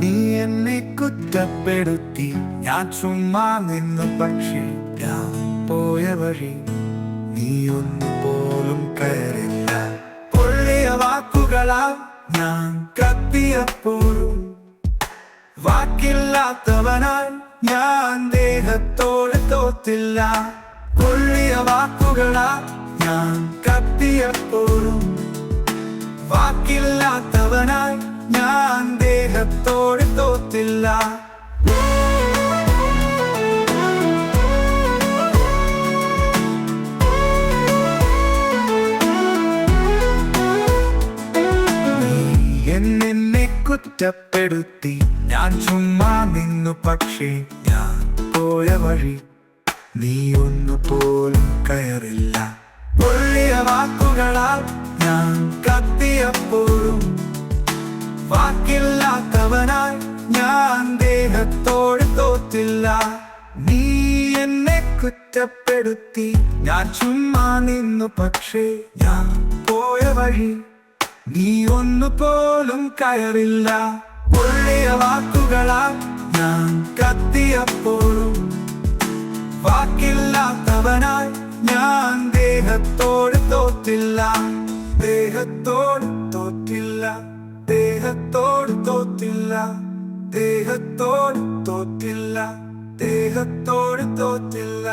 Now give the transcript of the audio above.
നീ എന്നെ കുറ്റപ്പെടുത്തി. ഞാൻ ചുമ്മാ നിന്നു പക്ഷേ ഞാൻ പോയ വഴി നീ ഒന്നു പോലും കയറില്ല. പൊള്ളിയ വാക്കുകളാ ഞാൻ കത്തിയപ്പോഴും വാക്കില്ലാത്തവനാൽ ഞാൻ ദേഹത്തോട് തോത്തില്ല. പൊള്ളിയ വാക്കുകളാ ഞാൻ കത്തിയപ്പോഴും വാക്കില്ലാത്തവനായി ഞാൻ ദേഹത്തോട് തോത്തില്ല കുറ്റപ്പെടുത്തി. ഞാൻ ചുമ്മാ നിന്നു പക്ഷേ ഞാൻ പോയ വഴി നീ ഒന്നു പോലും കയറില്ല. പൊള്ളിയ വാക്കുകളാൽ ഞാൻ കത്തിയപ്പോഴും വാക്കില്ലാത്തവനായി ഞാൻ ദേഹത്തോട് തോറ്റില്ല. നീ എന്നെ കുറ്റപ്പെടുത്തി. ഞാൻ ചുമ്മാ നിന്നു പക്ഷേ ഞാൻ പോയ വഴി നീ ഒന്നു പോലും കയറില്ല. പൊള്ളിയ വാക്കുകളാൽ ഞാൻ കത്തിയപ്പോഴും വാക്കില്ലാത്തവനായി ഞാൻ ദേഹത്തോട് തോറ്റില്ല. ദേഹത്തോട് തോറ്റില്ല. ദേഹത്തോട് തോറ്റില്ല ദേഹത്തോട് തോറ്റില്ല ദേഹത്തോട് തോറ്റില്ല.